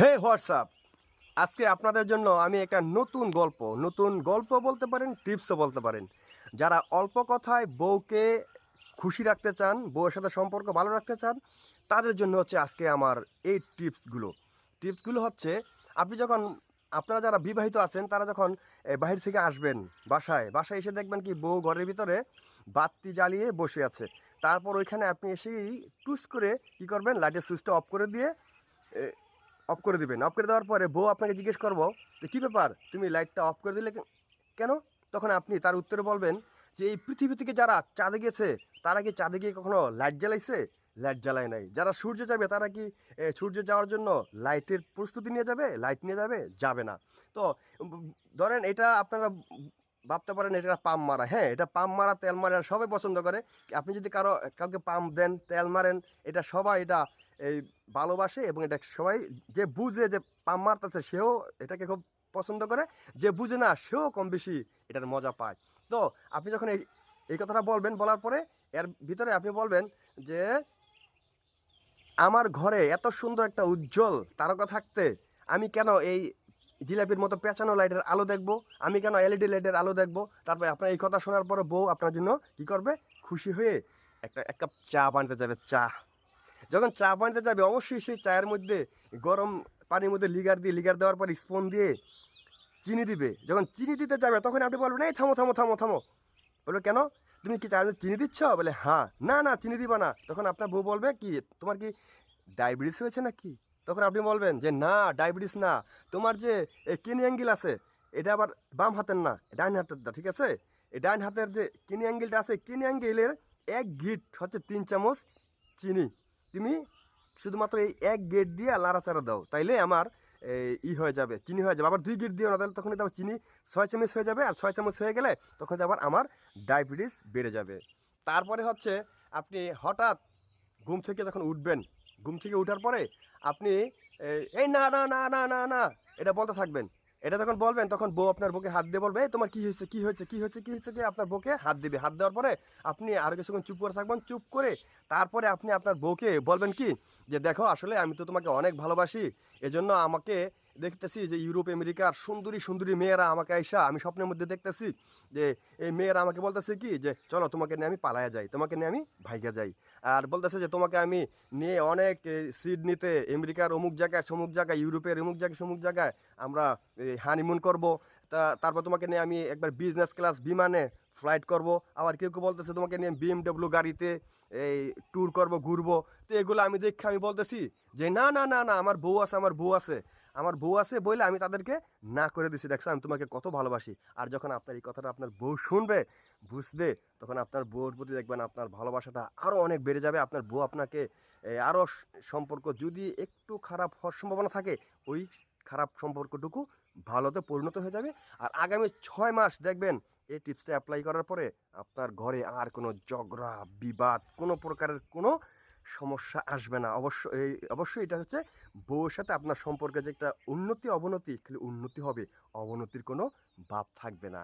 হে WhatsApp, আজকে আপনাদের জন্য আমি একটা নতুন গল্প নতুন গল্প বলতে পারেন, টিপসও বলতে পারেন। যারা অল্প কথায় বউকে খুশি রাখতে চান, বউয়ের সাথে সম্পর্ক ভালো রাখতে চান, তাদের জন্য হচ্ছে আজকে আমার এই টিপসগুলো। টিপসগুলো হচ্ছে, আপনি যখন, আপনারা যারা বিবাহিত আছেন, তারা যখন বাহির থেকে আসবেন বাসায় বাসায় এসে দেখবেন কি বউ ঘরের ভিতরে বাতি জ্বালিয়ে বসে আছে। তারপর ওইখানে আপনি এসেই টুস করে কি করবেন লাইটের সুইচটা অফ করে দিয়ে অফ করে দিবেন। অফ করে দেওয়ার পরে বউ আপনাকে জিজ্ঞেস করব যে, কী ব্যাপার? তুমি লাইটটা অফ করে দিলে কেন? তখন আপনি তার উত্তরে বলবেন যে, এই পৃথিবী থেকে যারা চাঁদে গেছে, তারা কি চাঁদে গিয়ে কখনো লাইট জ্বালাইছে? লাইট জ্বালায় নাই। যারা সূর্য যাবে, তারা কি সূর্য যাওয়ার জন্য লাইটের প্রস্তুতি নিয়ে যাবে? লাইট নিয়ে যাবে? যাবে না। তো ধরেন এটা আপনারা ভাবতে পারেন এটা পাম্প মারা। হ্যাঁ এটা পাম্প মারা, তেল মারা সবাই পছন্দ করে। আপনি যদি কারও, কাউকে পাম্প দেন, তেল মারেন, এটা সবাই এটা এই ভালোবাসে এবং এটা সবাই যে বুঝে যে পাম্প মারতেছে সেও এটাকে খুব পছন্দ করে। যে বুঝে না, সেও কম বেশি এটার মজা পায়। তো আপনি যখন এই এই কথাটা বলবেন, বলার পরে এর ভিতরে আপনি বলবেন যে, আমার ঘরে এত সুন্দর একটা উজ্জ্বল তারকা থাকতে আমি কেন এই জিলাপির মতো পেঁচানো লাইটের আলো দেখব, আমি কেন এলইডি লাইটের আলো দেখব? তারপরে আপনার এই কথা শোনার পরে বউ আপনার জন্য কী করবে? খুশি হয়ে একটা, এক কাপ চা বানাতে যাবে, চা। যখন চা বানাতে যাবে, অবশ্যই সেই চায়ের মধ্যে গরম পানির মধ্যে লিগার দিয়ে, লিগার দেওয়ার পর স্পুন দিয়ে চিনি দিবে। যখন চিনি দিতে যাবে, তখন আপনি বলবেন, এই থামো থামো থামো থামো। বলবে, কেন? তুমি কি চায়ের চিনি দিচ্ছ? বলে হ্যাঁ। না না, চিনি দিবা না। তখন আপনার বউ বলবে, কি, তোমার কি ডায়াবেটিস হয়েছে নাকি? তখন আপনি বলবেন যে, না, ডায়াবেটিস না। তোমার যে এই কিনি অ্যাঙ্গেল আছে, এটা আবার বাম হাতের না ডাইন হাতেরটা ঠিক আছে? এই ডাইন হাতের যে, কিনি অ্যাঙ্গেলটা আছে, কিনি অ্যাঙ্গেলের এক গিট হচ্ছে তিন চামচ চিনি। তুমি শুধুমাত্র এই এক গেট দিয়ে লাড়াচাড়া দাও, তাইলে আমার ই হয়ে যাবে, চিনি হয়ে যাবে। আবার দুই গেট দিও না তাহলে তখন আবার চিনি ছয় চামচ হয়ে যাবে, আর ছয় চামচ হয়ে গেলে তখন আবার আমার ডায়াবেটিস বেড়ে যাবে। তারপরে হচ্ছে, আপনি হঠাৎ ঘুম থেকে যখন উঠবেন ঘুম থেকে উঠার পরে আপনি এই, এই না না না না না না এটা বলতে থাকবেন। এটা যখন বলবেন তখন বউ আপনার বুকে হাত দিয়ে বলবে তোমার কী হয়েছে? কী হয়েছে? কী হয়েছে? কী হয়েছে? কি আপনার বুকে হাত দেবে। হাত দেওয়ার পরে আপনি আর কিছুক্ষণ চুপ করে থাকবেন। চুপ করে তারপরে আপনি আপনার বউকে বলবেন কি যে দেখো আসলে আমি তো তোমাকে অনেক ভালোবাসি। এজন্য আমাকে দেখতেছি যে ইউরোপ, আমেরিকার সুন্দরী সুন্দরী মেয়েরা আমাকে আইসা, আমি স্বপ্নের মধ্যে দেখতেছি যে এই মেয়েরা আমাকে বলতেছে কি যে, চলো তোমাকে নিয়ে আমি পালায়া যাই, তোমাকে নিয়ে আমি ভাইগা যাই। আর বলতেছে যে, তোমাকে আমি নিয়ে অনেক সিডনিতে আমেরিকার অমুক জায়গায়, সমুক জায়গায়, ইউরোপের অমুক জায়গায়, সমুক জায়গায় আমরা হানিমুন করব। তা, তারপর তোমাকে নিয়ে আমি একবার বিজনেস ক্লাস বিমানে ফ্লাইট করব। আবার কেউ কেউ বলতেছে, তোমাকে নিয়ে বিএমডব্লিউ গাড়িতে এই ট্যুর করব, ঘুরবো। তো এগুলো আমি দেখে আমি বলতেছি যে, না না না না, আমার বউ আছে, আমার বউ আছে। আমার বউ আছে বলে আমি তাদেরকে না করে দিছি। দেখছ, আমি তোমাকে কত ভালোবাসি। আর যখন আপনার এই কথাটা আপনার বউ শুনবে, বুঝবে, তখন আপনার বউর প্রতি দেখবেন আপনার ভালোবাসাটা আরও অনেক বেড়ে যাবে। আপনার বউ আপনাকে আরও সম্পর্ক যদি একটু খারাপ হওয়ার সম্ভাবনা থাকে, ওই খারাপ সম্পর্কটুকু ভালোতে পরিণত হয়ে যাবে। আর আগামী ছয় মাস দেখবেন, এই টিপসটা অ্যাপ্লাই করার পরে আপনার ঘরে আর কোনো ঝগড়া, বিবাদ, কোনো প্রকারের কোনো সমস্যা আসবে না। অবশ্যই এই, অবশ্যই এটা হচ্ছে বউয়ের সাথে আপনার সম্পর্কে যে একটা উন্নতি অবনতি খালি উন্নতি হবে, অবনতির কোনো ভাব থাকবে না।